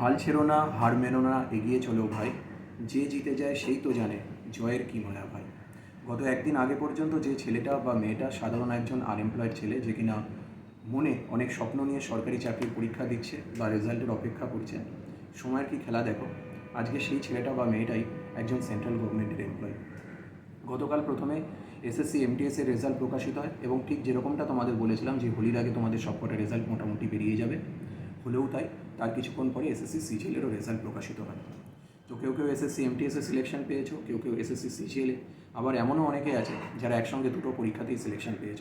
হাল ছেড়ো না, হার মেনো না, এগিয়ে চলো ভাই। যে জিতে যায় সেই তো জানে জয়ের কী মায়া ভাই। গত একদিন আগে পর্যন্ত যে ছেলেটা বা মেয়েটা সাধারণ একজন আনএমপ্লয়েড ছেলে যে কিনা মনে অনেক স্বপ্ন নিয়ে সরকারি চাকরির পরীক্ষা দিচ্ছে বা রেজাল্টের অপেক্ষা করছে, সময়ের কি খেলা দেখো? আজকে সেই ছেলেটা বা মেয়েটাই একজন সেন্ট্রাল গভর্নমেন্টের এমপ্লয়ি গতকাল প্রথমে এসএসসি এমটিএস এর রেজাল্ট প্রকাশিত হয় এবং ঠিক যেরকমটা তোমাদের বলেছিলাম যে হোলির আগে তোমাদের সবকটা রেজাল্ট মোটামুটি বেরিয়ে যাবে, হলেও তাই তার কিছুক্ষণ পরে এসএসসি সিজিএলেরও রেজাল্ট প্রকাশিত হয়। তো কেউ কেউ এসএসসি এমটিএসে সিলেকশন পেয়েছ, কেউ কেউ এসএসসি সিজিএলে আবার এমনও অনেকে আছে যারা একসঙ্গে দুটো পরীক্ষাতেই সিলেকশন পেয়েছ।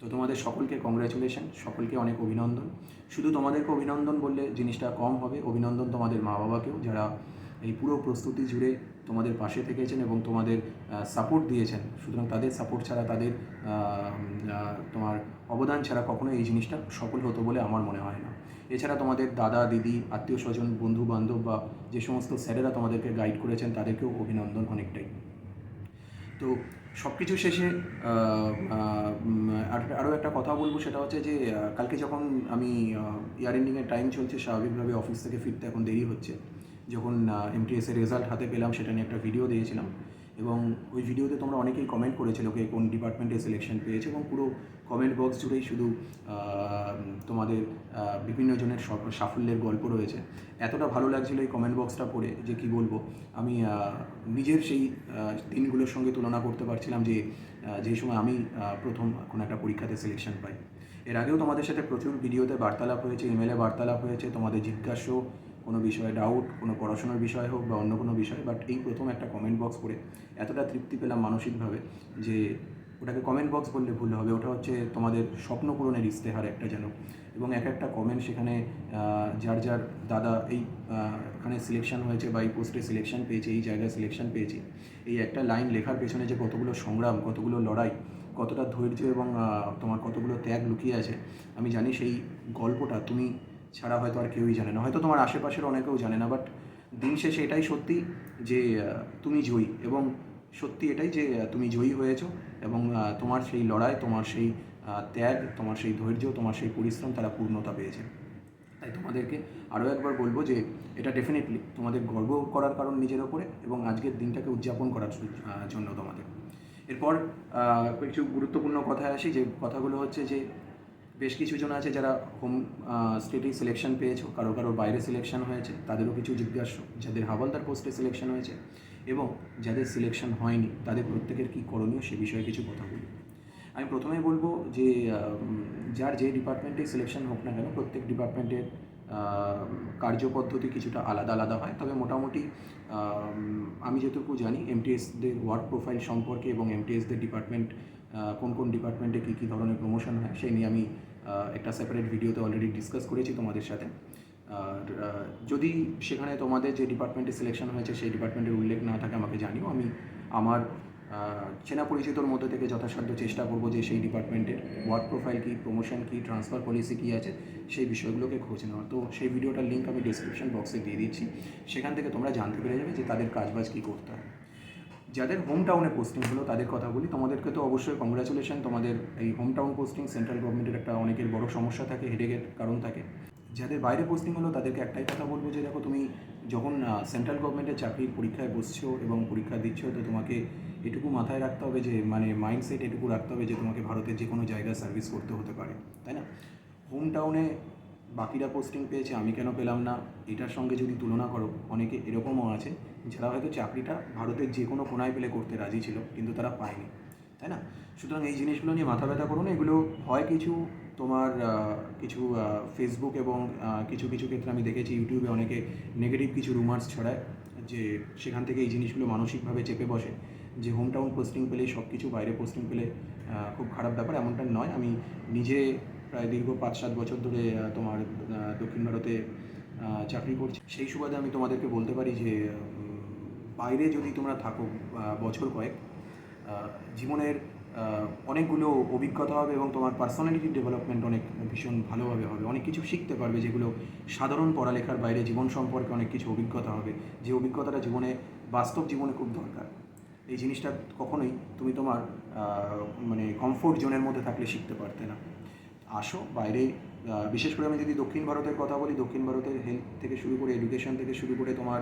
তো তোমাদের সকলকে কংগ্রাচুলেশন সকলকে অনেক অভিনন্দন। শুধু তোমাদেরকে অভিনন্দন বললে জিনিসটা কম হবে, অভিনন্দন তোমাদের মা বাবাকেও যারা এই পুরো প্রস্তুতি জুড়ে তোমাদের পাশে থেকেছেন এবং তোমাদের সাপোর্ট দিয়েছেন। সুতরাং তাদের সাপোর্ট ছাড়া, তাদের তোমার অবদান ছাড়া কখনো এই জিনিসটা সফল হতো বলে আমার মনে হয় না। এছাড়া তোমাদের দাদা, দিদি, আত্মীয় স্বজন বন্ধু বান্ধব বা যে সমস্ত স্যারেরা তোমাদেরকে গাইড করেছেন, তাদেরকেও অভিনন্দন অনেকটাই। তো সব কিছু শেষে আরও একটা কথা বলব, সেটা হচ্ছে যে কালকে যখন আমি ইয়ার এন্ডিংয়ের টাইম চলছে, স্বাভাবিকভাবে অফিস থেকে ফিরতে এখন দেরি হচ্ছে। যখন এমটিএসের রেজাল্ট হাতে পেলাম, সেটা নিয়ে একটা ভিডিও দিয়েছিলাম। এবং ওই ভিডিওতে তোমরা অনেকেই কমেন্ট করেছিল কে কোন ডিপার্টমেন্টে সিলেকশন পেয়েছে এবং পুরো কমেন্ট বক্স জুড়েই শুধু তোমাদের বিভিন্ন জনের সাফল্যের গল্প রয়েছে। এতটা ভালো লাগছিল এই কমেন্ট বক্সটা পড়ে যে কি বলব? আমি নিজের সেই দিনগুলোর সঙ্গে তুলনা করতে পারছিলাম যে যে সময় আমি প্রথম কোনো একটা পরীক্ষাতে সিলেকশন পাই। এর আগেও তোমাদের সাথে প্রচুর ভিডিওতে বার্তালাপ হয়েছে ইমেলে বার্তালাপ হয়েছে, তোমাদের জিজ্ঞাস্য কোনো বিষয়ে ডাউট কোনো পড়াশোনার বিষয় হোক বা অন্য কোনো বিষয় বাট এই প্রথম একটা কমেন্ট বক্স পড়ে এতটা তৃপ্তি পেলাম মানসিকভাবে যে ওটাকে কমেন্ট বক্স বললে ভুল হবে। ওটা হচ্ছে তোমাদের স্বপ্ন পূরণের ইস্তেহার একটা যেন। এবং এক একটা কমেন্ট সেখানে যার যার দাদা এই এখানে সিলেকশন হয়েছে বা এই পোস্টে সিলেকশন পেয়েছে, এই জায়গায় সিলেকশন পেয়েছি, এই একটা লাইন লেখার পেছনে যে কতগুলো সংগ্রাম, কতগুলো লড়াই, কতটা ধৈর্য এবং তোমার কতগুলো ত্যাগ লুকিয়ে আছে, আমি জানি সেই গল্পটা তুমি ছাড়া হয়তো আর কেউই জানে না। হয়তো তোমার আশেপাশের অনেকেও জানে না বাট দিন শেষে এটাই সত্যি যে তুমি জয়ী এবং সত্যি এটাই যে তুমি জয়ী হয়েছো এবং তোমার সেই লড়াই, তোমার সেই ত্যাগ, তোমার সেই ধৈর্য, তোমার সেই পরিশ্রম তারা পূর্ণতা পেয়েছে। তাই তোমাদেরকে আরও একবার বলব যে, এটা ডেফিনেটলি তোমাদের গর্ব করার কারণ নিজের ওপরে এবং আজকের দিনটাকে উদযাপন করার জন্য তোমাদের। এরপর কিছু গুরুত্বপূর্ণ কথায় আসি যে, কথাগুলো হচ্ছে যে বেশ কিছু জন আছে যারা হোম স্টেটেই সিলেকশন পেয়েছ, কারও কারও বাইরে সিলেকশন হয়েছে, তাদেরও কিছু জিজ্ঞাসা, যাদের হাওয়ালদার পোস্টে সিলেকশন হয়েছে এবং যাদের সিলেকশন হয়নি, তাদের প্রত্যেকের কী করণীয় সে বিষয়ে কিছু কথা বলি। আমি প্রথমেই বলব যে যার যে ডিপার্টমেন্টে সিলেকশন হোক না কেন, প্রত্যেক ডিপার্টমেন্টের কার্যপদ্ধতি কিছুটা আলাদা আলাদা হয়। তবে মোটামুটি আমি যেটুকু জানি এমটিএসদের ওয়ার্ক প্রোফাইল সম্পর্কে এবং এমটিএসদের ডিপার্টমেন্ট কোন কোন ডিপার্টমেন্টে কী কী ধরনের প্রমোশন হয়, সেই নিয়ে আমি একটা সেপারেট ভিডিওতে অলরেডি ডিসকাস করেছি তোমাদের সাথে। আর যদি সেখানে তোমাদের যে ডিপার্টমেন্টে সিলেকশন হয়েছে, সেই ডিপার্টমেন্টের উল্লেখ না থাকে, আমাকে জানিও। আমি আমার চেনা পরিচিতর মধ্যে থেকে যথাসাধ্য চেষ্টা করব যে সেই ডিপার্টমেন্টের ওয়ার্ক প্রোফাইল কী প্রমোশন কী ট্রান্সফার পলিসি কী আছে, সেই বিষয়গুলোকে খোঁজ নেওয়া তো সেই ভিডিওটার লিঙ্ক আমি ডিসক্রিপশন বক্সে দিয়ে দিচ্ছি। সেখান থেকে তোমরা জানতে পেরে যাবে যে তাদের কাজবাজ কী করতে হয়। যাদের হোম টাউনে পোস্টিং হলো তাদের কথা বলি তোমাদেরকে তো অবশ্যই কংগ্রাচুলেশন তোমাদের এই হোম টাউন পোস্টিং সেন্ট্রাল গভর্নমেন্টের একটা অনেকের বড় সমস্যা থাকে হেডেকের কারণ থাকে। যাদের বাইরে পোস্টিং হলো তাদেরকে একটাই কথা বলব যে, দেখো তুমি যখন সেন্ট্রাল গভর্নমেন্টের চাকরির পরীক্ষায় বসছো এবং পরীক্ষা দিচ্ছ, তো তোমাকে এটুকু মাথায় রাখতে হবে যে মানে মাইন্ডসেট এটুকু রাখতে হবে যে, তোমাকে ভারতের যে কোনো জায়গায় সার্ভিস করতে হতে পারে, তাই না? হোম টাউনে বাকিরা পোস্টিং পেয়েছে, আমি কেন পেলাম না? এটার সঙ্গে যদি তুলনা করো, অনেকে এরকমও আছে, যারা হয়তো চাকরিটা ভারতের যে কোনো কোনায় পেলে করতে রাজি ছিল, কিন্তু তারা পায়নি, তাই না? সুতরাং এই জিনিসগুলো নিয়ে মাথা ব্যথা করো না, এগুলো হয় কিছু তোমার কিছু ফেসবুক এবং কিছু কিছু ক্ষেত্রে আমি দেখেছি ইউটিউবে অনেকে নেগেটিভ কিছু রুমার্স ছড়ায়, যে সেখান থেকে এই জিনিসগুলো মানসিকভাবে চেপে বসে, যে হোম টাউন পোস্টিং পেলে সব কিছু বাইরে পোস্টিং পেলে খুব খারাপ ব্যাপার, এমনটা নয়। আমি নিজে প্রায় দীর্ঘ পাঁচ সাত বছর ধরে তোমার দক্ষিণ ভারতে চাকরি করছি। সেই সুবাদে আমি তোমাদেরকে বলতে পারি যে বাইরে যদি তোমরা থাকো বছর কয়েক জীবনের অনেকগুলো অভিজ্ঞতা হবে এবং তোমার পার্সোনালিটি ডেভেলপমেন্ট অনেক ভীষণ ভালোভাবে হবে। অনেক কিছু শিখতে পারবে যেগুলো সাধারণ পড়ালেখার বাইরে জীবন সম্পর্কে অনেক কিছু অভিজ্ঞতা হবে। যে অভিজ্ঞতাটা জীবনে, বাস্তব জীবনে খুব দরকার। এই জিনিসটা কখনোই তুমি তোমার মানে কমফোর্ট জোনের মধ্যে থাকলে শিখতে পারতে না। আসো বাইরে। বিশেষ করে আমি যদি দক্ষিণ ভারতের কথা বলি, দক্ষিণ ভারতের হেলথ থেকে শুরু করে এডুকেশন থেকে শুরু করে তোমার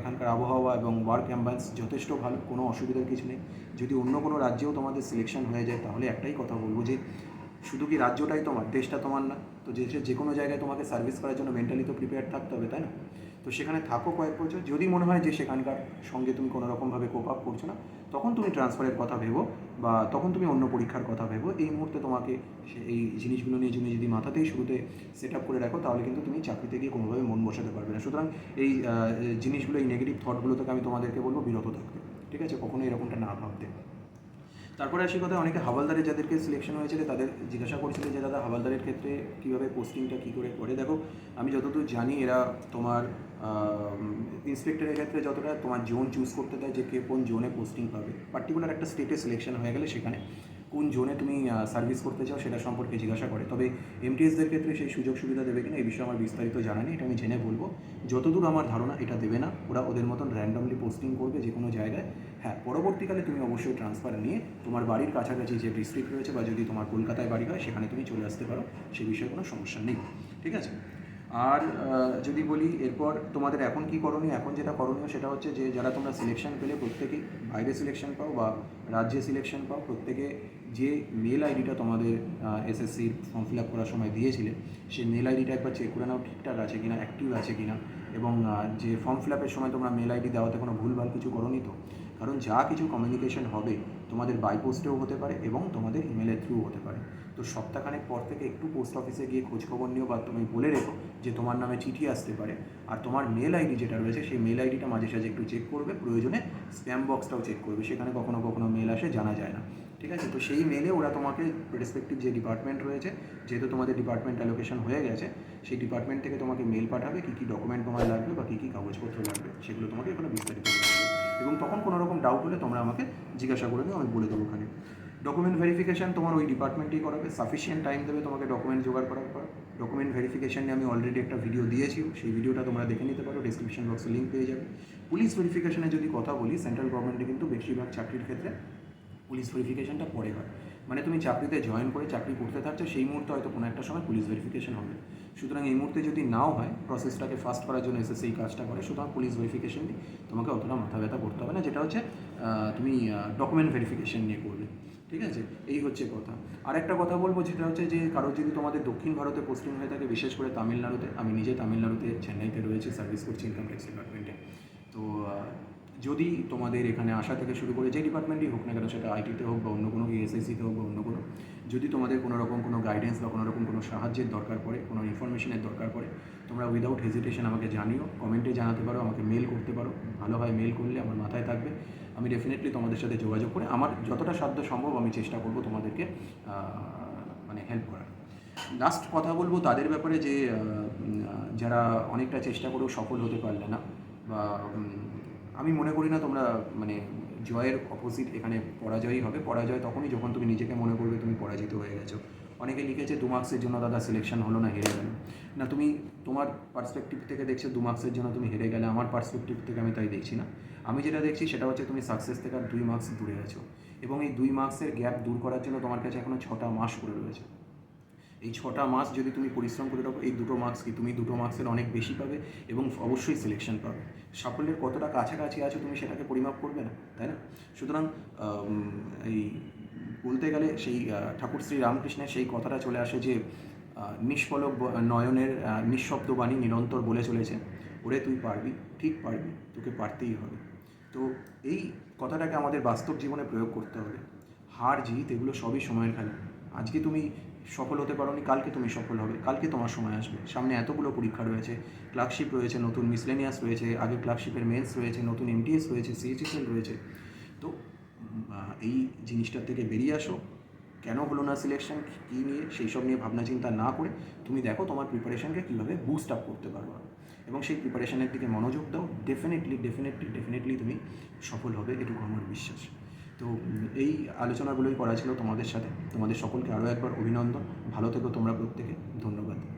এখানকার আবহাওয়া এবং ওয়ার্ক অ্যাম্বান্স যথেষ্ট ভালো, কোনো অসুবিধার কিছু নেই। যদি অন্য কোনো রাজ্যেও তোমাদের সিলেকশন হয়ে যায়, তাহলে একটাই কথা বলব যে, শুধু কি রাজ্যটাই তোমার, দেশটা তোমার না, তো যে যে কোনো জায়গায় তোমাকে সার্ভিস করার জন্য মেন্টালি তো প্রিপেয়ার থাকতে হবে, তাই না? তো সেখানে থাকো কয়েক বছর। যদি মনে হয় যে সেখানকার সঙ্গে তুমি কোনো রকমভাবে কোপ আপ করছ না তখন তুমি ট্রান্সফারের কথা ভেবো বা তখন তুমি অন্য পরীক্ষার কথা ভেবো, এই মুহূর্তে তোমাকে এই জিনিসগুলো নিয়ে তুমি যদি মাথাতেই শুরুতে সেট আপ করে রাখো, তাহলে কিন্তু তুমি চাকরিতে গিয়ে কোনোভাবে মন বসাতে পারবে না। সুতরাং এই জিনিসগুলো, এই নেগেটিভ থটগুলো থেকে আমি তোমাদেরকে বলব, বিরত থাকতে। ঠিক আছে? কখনো এরকমটা না ভাবতে। তারপরে আসি কথা অনেকে হাওয়ালদারে যাদেরকে সিলেকশন হয়েছিল, তাদের জিজ্ঞাসা করছিল যে, দাদা হাওয়ালদারের ক্ষেত্রে কীভাবে পোস্টিংটা কী করে করে? দেখো, আমি যতদূর জানি, এরা তোমার ইন্সপেক্টরের ক্ষেত্রে যতটা তোমার জোন চুজ করতে দেয় যে কে কোন জোনে পোস্টিং পাবে পার্টিকুলার একটা স্টেটে সিলেকশন হয়ে গেলে সেখানে কোন জোনে তুমি সার্ভিস করতে চাও সেটা সম্পর্কে জিজ্ঞাসা করে। তবে এমটিএসদের ক্ষেত্রে সেই সুযোগ সুবিধা দেবে কিনা, এই বিষয়ে আমার বিস্তারিত জানা নেই, এটা আমি জেনে বলব। যতদূর আমার ধারণা, এটা দেবে না। ওরা ওদের মতন র্যান্ডমলি পোস্টিং করবে যে কোনো জায়গায়। হ্যাঁ পরবর্তীকালে তুমি অবশ্যই ট্রান্সফার নিয়ে তোমার বাড়ির কাছাকাছি যে ডিস্ট্রিক্ট রয়েছে বা যদি তোমার কলকাতায় বাড়ি হয়, সেখানে তুমি চলে আসতে পারো। সে বিষয়ে কোনো সমস্যা নেই। ঠিক আছে? আর যদি বলি এরপর তোমাদের এখন কি করণীয়, এখন যেটা করণীয় সেটা হচ্ছে যে যারা তোমরা সিলেকশন পেলে প্রত্যেকেই বাইরে সিলেকশন পাও বা রাজ্যে সিলেকশন পাও, প্রত্যেকে যে মেল আইডিটা তোমাদের এসএসসির ফর্ম ফিল আপ করার সময় দিয়েছিলে সেই মেল আইডিটা একবার চেক করে নাও, ঠিকঠাক আছে কিনা অ্যাক্টিভ আছে কিনা এবং যে ফর্ম ফিল আপের সময় তোমরা মেল আইডি দেওয়াতে কোনো ভুলভাল কিছু করোনি তো? কারণ যা কিছু কমিউনিকেশন হবে তোমাদের বাই পোস্টেও হতে পারে এবং তোমাদের ইমেলের থ্রু হতে পারে। তো সপ্তাহখানেক পর থেকে একটু পোস্ট অফিসে গিয়ে খোঁজখবর নিও বা তুমি বলে রেখো যে তোমার নামে চিঠি আসতে পারে। আর তোমার মেল আইডি যেটা রয়েছে সেই মেল আইডিটা মাঝে সাঝে একটু চেক করবে, প্রয়োজনে স্প্যাম বক্সটাও চেক করবে। সেখানে কখনো কখনো মেল আসে, জানা যায় না। ঠিক আছে? তো সেই মেলে ওরা তোমাকে রেসপেক্টিভ যে ডিপার্টমেন্ট রয়েছে, যেহেতু তোমাদের ডিপার্টমেন্ট অ্যালোকেশন হয়ে গেছে, সেই ডিপার্টমেন্ট থেকে তোমাকে মেল পাঠাবে, কী কী ডকুমেন্ট তোমার লাগবে বা কী কী কাগজপত্র লাগবে, সেগুলো তোমাকে এখানে বিস্তারিত এবং তখন কোনো রকম ডাউট হলে তোমরা আমাকে জিজ্ঞাসা করে দিও আমি বলে দেবো ওখানে। ডকুমেন্ট ভেরিফিকেশান তোমার ওই ডিপার্টমেন্টেই করাবে সাফিসিয়েন্ট টাইম দেবে তোমাকে ডকুমেন্ট জোগাড় করার পর। ডকুমেন্ট ভেরিফিকেশান নিয়ে আমি অলরেডি একটা ভিডিও দিয়েছি, সেই ভিডিওটা তোমরা দেখে নিতে পারো ডিসক্রিপশন বক্সে লিঙ্ক পেয়ে যাবে। পুলিশ ভেরিফিকেশানে যদি কথা বলি সেন্ট্রাল গভর্নমেন্টে কিন্তু বেশিরভাগ চাকরির ক্ষেত্রে পুলিশ ভেরিফিকেশনটা পরে হয়। মানে তুমি চাকরিতে জয়েন করে চাকরি করতে থাকছো, সেই মুহূর্তে হয়তো কোনো একটা সময় পুলিশ ভেরিফিকেশন হবে। সুতরাং এই মুহূর্তে যদি নাও হয় প্রসেসটাকে ফাস্ট করার জন্য এসে সেই কাজটা করে, সুতরাং পুলিশ ভেরিফিকেশন নিয়ে তোমাকে অতটা মাথা ব্যথা করতে হবে না, যেটা হচ্ছে তুমি ডকুমেন্ট ভেরিফিকেশন নিয়ে করবে। ঠিক আছে? এই হচ্ছে কথা। আর একটা কথা বলব, যেটা হচ্ছে যে কারোর যদি তোমাদের দক্ষিণ ভারতে পোস্টিং হয়ে থাকে, বিশেষ করে তামিলনাড়ুতে, আমি নিজে তামিলনাড়ুতে, চেন্নাইতে রয়েছে সার্ভিস করছি ইনকাম ট্যাক্স ডিপার্টমেন্টে তো যদি তোমাদের এখানে আসা থেকে শুরু করে যে ডিপার্টমেন্টই হোক না কেন, সেটা আইটিতে হোক বা অন্য কোনো ইএসআইসিতে হোক বা অন্য কোনো, যদি তোমাদের কোনো রকম কোনো গাইডেন্স বা কোনো রকম কোনো সাহায্যের দরকার পড়ে, কোনো ইনফরমেশনের দরকার পড়ে, তোমরা উইদাউট হেজিটেশন আমাকে জানিও কমেন্টে জানাতে পারো, আমাকে মেল করতে পারো ভালো হয় মেল করলে আমার মাথায় থাকবে। আমি ডেফিনেটলি তোমাদের সাথে যোগাযোগ করে আমার যতটা সাধ্য সম্ভব আমি চেষ্টা করব তোমাদেরকে মানে হেল্প করার। লাস্ট কথা বলব তাদের ব্যাপারে যে যারা অনেকটা চেষ্টা করেও সফল হতে পারলে না বা আমি মনে করি না তোমরা মানে জয়ের অপোজিট এখানে পরাজয়ই হবে। পরাজয় তখনই যখন তুমি নিজেকে মনে করবে তুমি পরাজিত হয়ে গেছো। অনেকে লিখেছে, দু মার্কসের জন্য দাদা সিলেকশন হলো না, হেরে গেল না, তুমি তোমার পার্সপেক্টিভ থেকে দেখছ, দু মার্কসের জন্য তুমি হেরে গেলে। আমার পার্সপেক্টিভ থেকে আমি তাই দেখছি না। আমি যেটা দেখছি, সেটা হচ্ছে তুমি সাকসেস থেকে আর দুই মার্কস দূরে আছো। এবং এই দুই মার্কসের গ্যাপ দূর করার জন্য তোমার কাছে এখনও ছটা মাস পড়ে রয়েছে। এই ছটা মাস যদি তুমি পরিশ্রম করে রাখো এই দুটো মার্কস কি? তুমি দুটো মার্কসের অনেক বেশি পাবে এবং অবশ্যই সিলেকশন পাবে। সাফল্যের কতটা কাছাকাছি আছো তুমি সেটাকে পরিমাপ করবে না, তাই না? সুতরাং এই বলতে গেলে সেই ঠাকুর শ্রী রামকৃষ্ণের সেই কথাটা চলে আসে যে নিষ্ফলক নয়নের নিঃশব্দ বাণী নিরন্তর বলে চলেছে, ওরে তুই পারবি, ঠিক পারবি, তোকে পারতেই হবে। তো এই কথাটাকে আমাদের বাস্তব জীবনে প্রয়োগ করতে হবে। হার, জিত, এগুলো সবই সময়ের খেলা। আজকে তুমি সফল হতে পারোনি, কালকে তুমি সফল হবে, কালকে তোমার সময় আসবে। সামনে এতগুলো পরীক্ষা রয়েছে, ক্লার্কশিপ রয়েছে, নতুন মিসলেনিয়াস রয়েছে, আগে ক্লার্কশিপের মেন্স রয়েছে, নতুন এমটিএস রয়েছে, সিএইচএসএল রয়েছে। তো এই জিনিসটার থেকে বেরিয়ে আসো। কেন হলো না সিলেকশন, কী নিয়ে, সেই সব নিয়ে ভাবনা চিন্তা না করে তুমি দেখো তোমার প্রিপারেশনকে কীভাবে বুস্ট আপ করতে পারবে এবং সেই প্রিপারেশনের দিকে মনোযোগ দাও ডেফিনেটলি ডেফিনেটলি ডেফিনেটলি তুমি সফল হবে, এটুকু আমার বিশ্বাস। তো এই আলোচনাগুলোই করা ছিল তোমাদের সাথে। তোমাদের সকলকে আরও একবার অভিনন্দন। ভালো থেকো তোমরা প্রত্যেকে। ধন্যবাদ।